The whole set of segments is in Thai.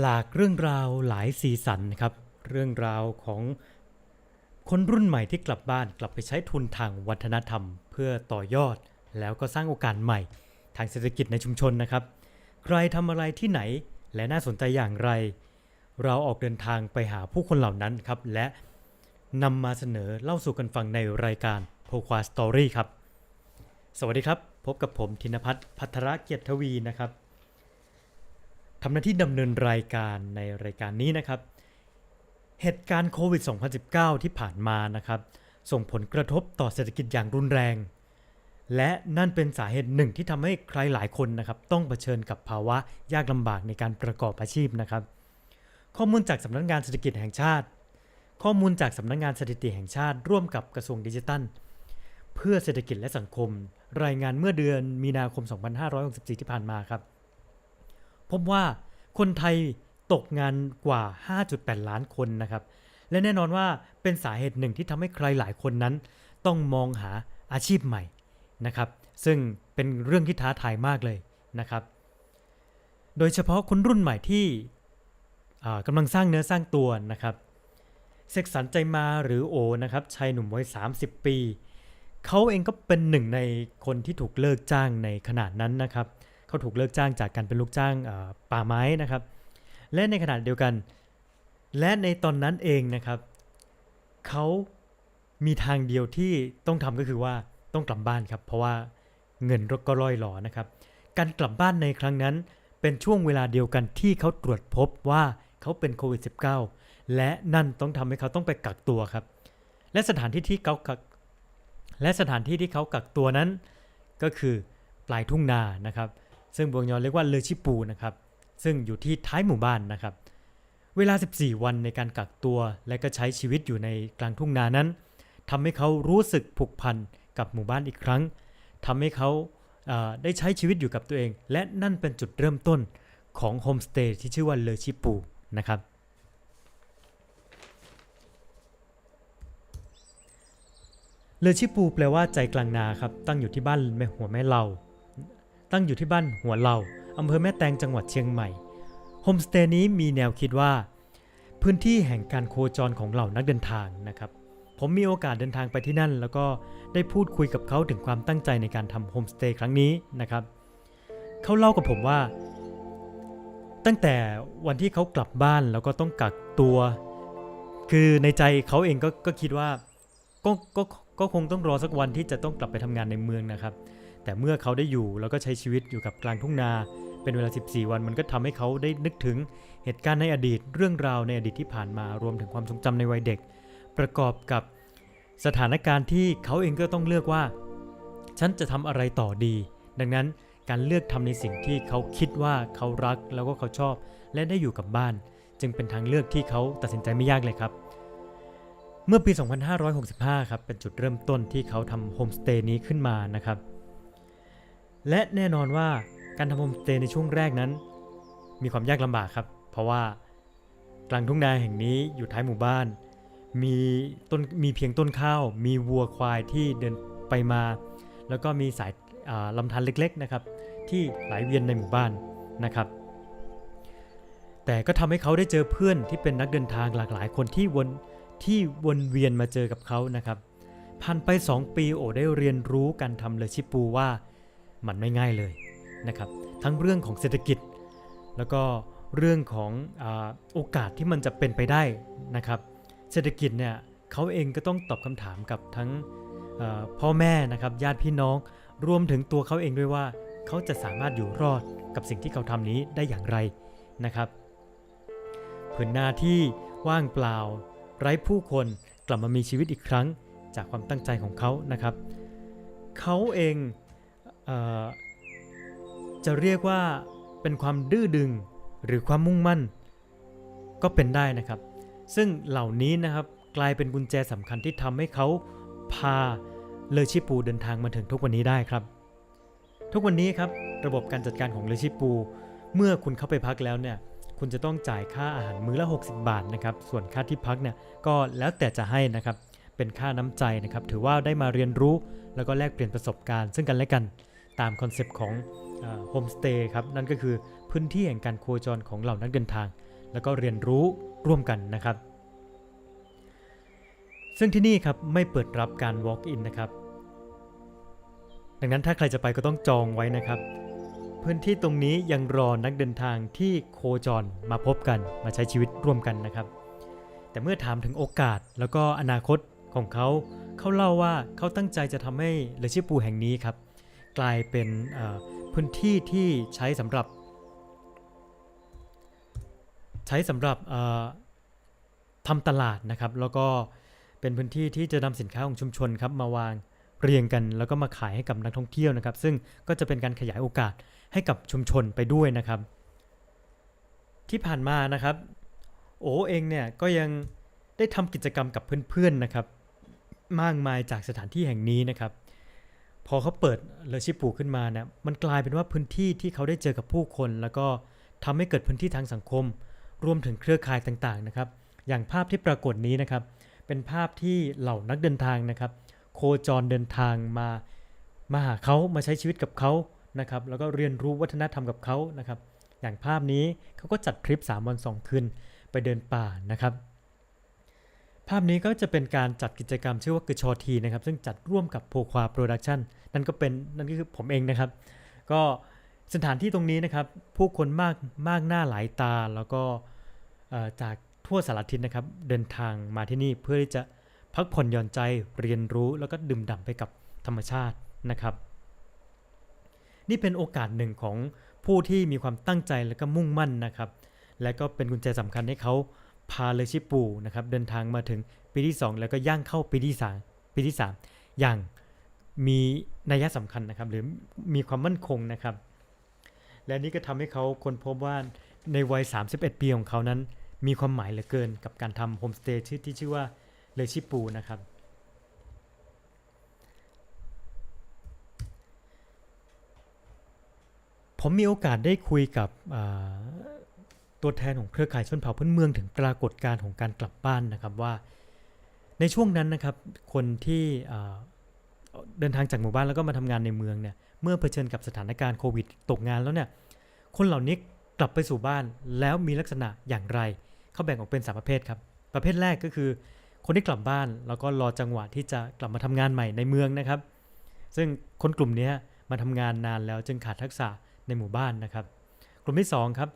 หลากเรื่องราวหลายสีสันนะครับ เรื่องราวของคนรุ่นใหม่ที่กลับบ้านกลับไปใช้ทุนทางวัฒนธรรม เพื่อต่อยอด แล้วก็สร้างโอกาสใหม่ ทางเศรษฐกิจในชุมชนนะครับ ใครทำอะไรที่ไหนและน่าสนใจอย่างไร เราออกเดินทางไปหาผู้คนเหล่านั้นครับ และนำมาเสนอเล่าสู่กันฟังในรายการโพควาสตอรี่ครับ สวัสดีครับ พบกับผมธินพัฒน์พัทรเกียรติทวีนะครับ ทำหน้าที่ดำเนินรายการในรายการนี้นะครับ เหตุการณ์โควิด 2019 ที่ผ่านมานะครับ ส่งผลกระทบต่อเศรษฐกิจอย่างรุนแรง และนั่นเป็นสาเหตุหนึ่งที่ทำให้ใครหลายคนนะครับ ต้องเผชิญกับภาวะยากลำบากในการประกอบอาชีพนะครับ ข้อมูลจากสำนักงานเศรษฐกิจแห่งชาติ ข้อมูลจากสำนักงานสถิติแห่งชาติ ร่วมกับกระทรวงดิจิทัล เพื่อเศรษฐกิจและสังคม รายงานเมื่อเดือนมีนาคม 2564 ที่ผ่านมาครับ พบว่าคนไทยตกงานกว่า 5.8 ล้านคนนะครับ และแน่นอนว่าเป็นสาเหตุหนึ่งที่ทำให้ใครหลายคนนั้น ต้องมองหาอาชีพใหม่นะครับ ซึ่งเป็นเรื่องที่ท้าทายมากเลยนะครับ โดยเฉพาะคนรุ่นใหม่ที่กำลังสร้างเนื้อสร้างตัวนะครับเสกสรรใจมาหรือโอนะครับชายหนุ่มวัย 30 ปี เขาเองก็เป็นหนึ่งในคนที่ถูกเลิกจ้างในขนาดนั้นนะครับ เขาถูกเลิกจ้างจากการเป็นลูกจ้างป่าไม้นะครับ และในขณะเดียวกัน และในตอนนั้นเองนะครับเขามีทางเดียวที่ต้องทำก็คือว่าต้องกลับบ้านครับ เพราะว่าเงินรก็ร่อยหลอนะครับ การกลับบ้านในครั้งนั้นเป็นช่วงเวลาเดียวกันที่เขาตรวจพบว่าเขาเป็นโควิด -19 และนั่นต้องทำให้เขาต้องไปกักตัวครับ และสถานที่ที่เขากักและสถานที่ที่เขากักตัวนั้น ก็คือปลายทุ่งนานะครับ ซึ่งบวงยอนเรียกว่าเลอชิปูนะครับ ซึ่งอยู่ที่ท้ายหมู่บ้านนะครับ เวลา 14 วันในการกักตัวและก็ใช้ชีวิตอยู่ในกลางทุ่งนานั้นทำให้เขารู้สึกผูกพันกับหมู่บ้านอีกครั้งทำให้เขาเอ่อได้ใช้ชีวิตอยู่กับตัวเอง และนั่นเป็นจุดเริ่มต้นของโฮมสเตย์ที่ชื่อว่าเลอชิปูนะครับเลอชิปูแปลว่าใจกลางนาครับตั้งอยู่ที่บ้านแม่หัวแม่เหล่า ตั้งอยู่ที่บ้านหัวเหล่าอำเภอแม่แตงจังหวัดเชียงใหม่โฮมสเตย์นี้มีแนวคิดว่า พื้นที่แห่งการโคจรของเหล่านักเดินทางนะครับ ผมมีโอกาสเดินทางไปที่นั่น แล้วก็ได้พูดคุยกับเขาถึงความตั้งใจในการทำโฮมสเตย์ครั้งนี้นะครับเขาเล่ากับผมว่า ตั้งแต่วันที่เขากลับบ้านแล้วก็ต้องกักตัว คือในใจเขาเองก็ก็คิดว่าก็ก็ก็คงต้องรอสักวันที่จะต้องกลับไปทำงานในเมืองนะครับ แต่เมื่อเขาได้อยู่แล้วก็ใช้ชีวิตอยู่กับกลางทุ่งนา เป็นเวลา 14 วันมันก็ทำให้เขาได้นึกถึงเหตุการณ์ในอดีตเรื่องราวในอดีตที่ผ่านมารวมถึงความทรงจำในวัยเด็ก ประกอบกับสถานการณ์ที่เขาเองก็ต้องเลือกว่า ฉันจะทำอะไรต่อดี ดังนั้นการเลือกทำในสิ่งที่เขาคิดว่าเขารักแล้วก็เขาชอบ และได้อยู่กับบ้าน จึงเป็นทางเลือกที่เขาตัดสินใจไม่ยากเลยครับ เมื่อปี 2565 ครับเป็นจุดเริ่มต้นที่เขาทำโฮมสเตย์นี้ขึ้นมานะครับ และแน่นอนว่าการทำโฮมสเตย์ในช่วงแรกนั้น มีความยากลำบากครับ เพราะว่ากลางทุ่งนาแห่งนี้อยู่ท้ายหมู่บ้าน มีต้นมีเพียงต้นข้าว มีวัวควายที่เดินไปมา แล้วก็มีสายาลำธารเล็กๆนะครับ ที่ไหลเวียนในหมู่บ้านนะครับ แต่ก็ทำให้เขาได้เจอเพื่อนที่เป็นนักเดินทางหลากหลายคนที่วนที่วนเวียนมาเจอกับเขานะครับผ่านไป 2 ปีโอได้เรียนรู้การทำเลชิปูว่า มันไม่ง่ายเลยนะครับ ทั้งเรื่องของเศรษฐกิจ แล้วก็เรื่องของอโอกาสที่มันจะเป็นไปได้นะครับ เศรษฐกิจเนี่ยเขาเองก็ต้องตอบคำถามกับทั้งพ่อแม่นะครับญาติพี่น้องรวมถึงตัวเขาเองด้วยว่า เขาจะสามารถอยู่รอดกับสิ่งที่เขาทำนี้ได้อย่างไรนะครับผืนนาที่ว่างเปล่า ไร้ผู้คนกลับมามีชีวิตอีกครั้งจากความตั้งใจของเขานะครับ เขาเอง จะเรียกว่าเป็นความดื้อดึงหรือความมุ่งมั่น ก็เป็นได้นะครับ ซึ่งเหล่านี้นะครับกลายเป็นกุญแจสำคัญที่ทำให้เขาพาเลอชิปูเดินทางมาถึงทุกวันนี้ได้ครับ ทุกวันนี้ครับระบบการจัดการของเลอชิปู เมื่อคุณเข้าไปพักแล้วเนี่ยคุณจะต้องจ่ายค่าอาหารมื้อละ 60 บาทนะครับ ส่วนค่าที่พักเนี่ยก็แล้วแต่จะให้นะครับ เป็นค่าน้ำใจนะครับ ถือว่าได้มาเรียนรู้แล้วก็แลกเปลี่ยนประสบการณ์ ซึ่งกันและกัน ตามคอนเซปต์ของโฮมสเตย์ครับนั่นก็คือพื้นที่แห่งการโคจรของเหล่านักเดินทาง แล้วก็เรียนรู้ร่วมกันนะครับ ซึ่งที่นี่ครับไม่เปิดรับการ walk in นะครับ ดังนั้นถ้าใครจะไปก็ต้องจองไว้นะครับ พื้นที่ตรงนี้ยังรอนักเดินทางที่โคจรมาพบกันมาใช้ชีวิตร่วมกันนะครับ แต่เมื่อถามถึงโอกาสแล้วก็อนาคตของเขาเขาเล่าว่าเขาตั้งใจจะทำให้เลชิปูแห่งนี้ครับ กลายเป็นพื้นที่ที่ใช้สำหรับ ใช้สำหรับทำตลาดนะครับ แล้วก็เป็นพื้นที่ที่จะนำสินค้าของชุมชนครับมาวางเรียงกันแล้วก็มาขายให้กับนักท่องเที่ยวนะครับ ซึ่งก็จะเป็นการขยายโอกาสให้กับชุมชนไปด้วยนะครับ ที่ผ่านมานะครับ โอเองเนี่ยก็ยังได้ทำกิจกรรมกับเพื่อนๆนะครับ มากมายจากสถานที่แห่งนี้นะครับ พอเขาเปิดเลชิปูขึ้นมาเนี่ยมันกลายเป็นว่าพื้นที่ที่เขาได้เจอกับผู้คน แล้วก็ทำให้เกิดพื้นที่ทางสังคม รวมถึงเครือข่ายต่างๆนะครับ อย่างภาพที่ปรากฏนี้นะครับ เป็นภาพที่เหล่านักเดินทางนะครับ โคจรเดินทางมามาหาเขามาใช้ชีวิตกับเขานะครับ แล้วก็เรียนรู้วัฒนธรรมกับเขานะครับ อย่างภาพนี้เขาก็จัดทริป 3 วัน 2 คืนไปเดินป่านะครับ ภาพนี้ก็จะเป็นการจัดกิจกรรมชื่อว่ากึชอทีนะครับ ซึ่งจัดร่วมกับโพควาโปรดักชันนั่นก็เป็นนั่นก็คือผมเองนะครับ ก็สถานที่ตรงนี้นะครับ ผู้คนมากมากหน้าหลายตาแล้วก็จากทั่วสารทิศนะครับ เดินทางมาที่นี่เพื่อที่จะพักผ่อนหย่อนใจเรียนรู้แล้วก็ดื่มด่ำไปกับธรรมชาตินะครับ นี่เป็นโอกาสหนึ่งของผู้ที่มีความตั้งใจและก็มุ่งมั่นนะครับ และก็เป็นกุญแจสำคัญให้เขา พาเลชิปูนะครับเดินทางมาถึงปีที่ 2 แล้วก็ย่างเข้าปีที่3ปีที่ 3 อย่างมีนัยสำคัญนะครับ หรือมีความมั่นคงนะครับ และนี่ก็ทำให้เขาค้นพบว่าในวัย 31 ปีของเขานั้น มีความหมายเหลือเกินกับการทำโฮมสเตย์ชื่อที่ชื่อว่าเลชิปูนะครับผมมีโอกาสได้คุยกับ ตัวแทนของเครือข่ายชนเผ่าพื้นเมืองถึงปรากฏการณ์ของการกลับบ้านนะครับว่า ในช่วงนั้นนะครับคนที่เดินทางจากหมู่บ้านแล้วก็มาทำงานในเมืองเนี่ยเมื่อเผชิญกับสถานการณ์โควิดตกงานแล้วเนี่ยคนเหล่านี้กลับไปสู่บ้านแล้วมีลักษณะอย่างไร เขาแบ่งออกเป็นสามประเภทครับ ประเภทแรกก็คือ คนที่กลับบ้านแล้วก็รอจังหวะที่จะกลับมาทำงานใหม่ในเมืองนะครับ ซึ่งคนกลุ่มนี้มาทำงานนานแล้วจึงขาดทักษะในหมู่บ้านนะครับ กลุ่มที่สองครับ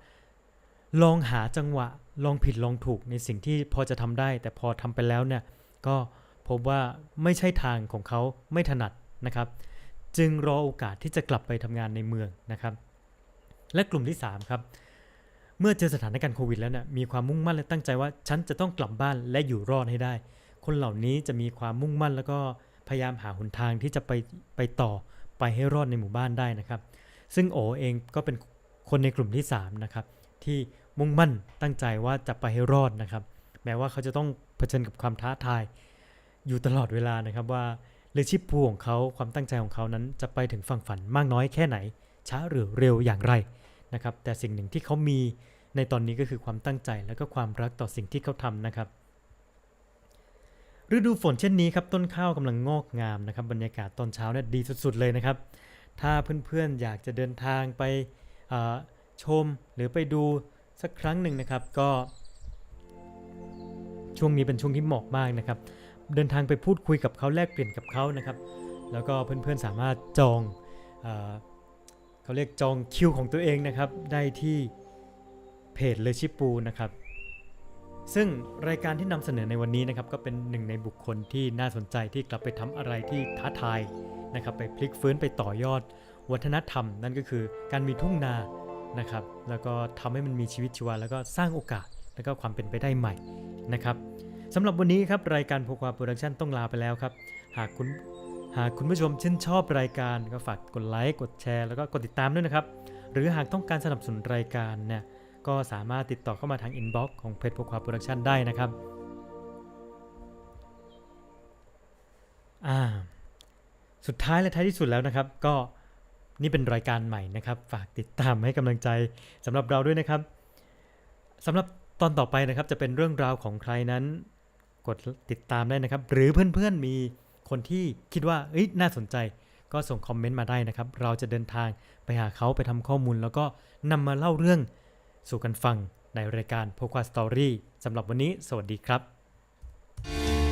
ลองหาจังหวะ ลองผิดลองถูกในสิ่งที่พอจะทำได้ แต่พอทำไปแล้วเนี่ยก็พบว่าไม่ใช่ทางของเขาไม่ถนัดนะครับ จึงรอโอกาสที่จะกลับไปทำงานในเมืองนะครับ และกลุ่มที่ 3 ครับ เมื่อเจอสถานการณ์โควิดแล้วเนี่ยมีความมุ่งมั่นและตั้งใจว่าฉันจะต้องกลับบ้านและอยู่รอดให้ได้ คนเหล่านี้จะมีความมุ่งมั่นแล้วก็พยายามหาหนทางที่จะไปไปต่อไปให้รอดในหมู่บ้านได้นะครับ ซึ่งโอเองก็เป็นคนในกลุ่มที่3นะครับที่ มุ่งมั่นตั้งใจว่าจะไปให้รอดนะครับ แม้ว่าเขาจะต้องเผชิญกับความท้าทาย อยู่ตลอดเวลานะครับว่าเลชิปูของเขาความตั้งใจของเขานั้นจะไปถึงฝั่งฝันมากน้อยแค่ไหน ช้าหรือเร็วอย่างไรนะครับ แต่สิ่งหนึ่งที่เขามีในตอนนี้ก็คือความตั้งใจและก็ความรักต่อสิ่งที่เขาทำนะครับฤดูฝนเช่นนี้ครับต้นข้าวกำลังงอกงามนะครับบรรยากาศตอนเช้าเนี่ยดีสุดๆเลยนะครับ ถ้าเพื่อนๆอยากจะเดินทางไปชมหรือไปดู สักครั้งหนึ่งนะครับก็ ช่วงนี้เป็นช่วงที่เหมาะมากนะครับ เดินทางไปพูดคุยกับเขาแลกเปลี่ยนกับเขานะครับ แล้วก็เพื่อนๆสามารถจองเอเขาเรียกจองคิวของตัวเองนะครับ ได้ที่เพจเลชิปูนะครับซึ่งรายการที่นำเสนอในวันนี้นะครับก็เป็นหนึ่งในบุคคลที่น่าสนใจที่กลับไปทำอะไรที่ท้าทายนะครับไปพลิกฟื้นไปต่อยอด วัฒนธรรม นั่นก็คือการมีทุ่งนา นะครับ แล้วก็ทำให้มันมีชีวิตชีวาแล้วก็สร้างโอกาสแล้วก็ความเป็นไปได้ใหม่นะครับสำหรับวันนี้ครับรายการโพควาโปรดักชันต้องลาไปแล้วครับ หากคุณหากคุณผู้ชมชื่นชอบรายการก็ฝากกดไลค์กดแชร์แล้วก็กดติดตามด้วยนะครับ หรือหากต้องการสนับสนุนรายการเนี่ยก็สามารถติดต่อเข้ามาทางอินบ็อกซ์ของเพจโพควาโปรดักชันได้นะครับอ่าสุดท้ายและท้ายที่สุดแล้วนะครับ ก็ นี่เป็นรายการใหม่นะครับ ฝากติดตามให้กำลังใจสำหรับเราด้วยนะครับสำหรับตอนต่อไปนะครับจะเป็นเรื่องราวของใครนั้น กดติดตามได้นะครับ หรือเพื่อนๆมีคนที่คิดว่าเอ้ยน่าสนใจ ก็ส่งคอมเมนต์มาได้นะครับ เราจะเดินทางไปหาเขาไปทำข้อมูล แล้วก็นำมาเล่าเรื่องสู่กันฟังในรายการโพควาสตอรี่สำหรับวันนี้ สวัสดีครับ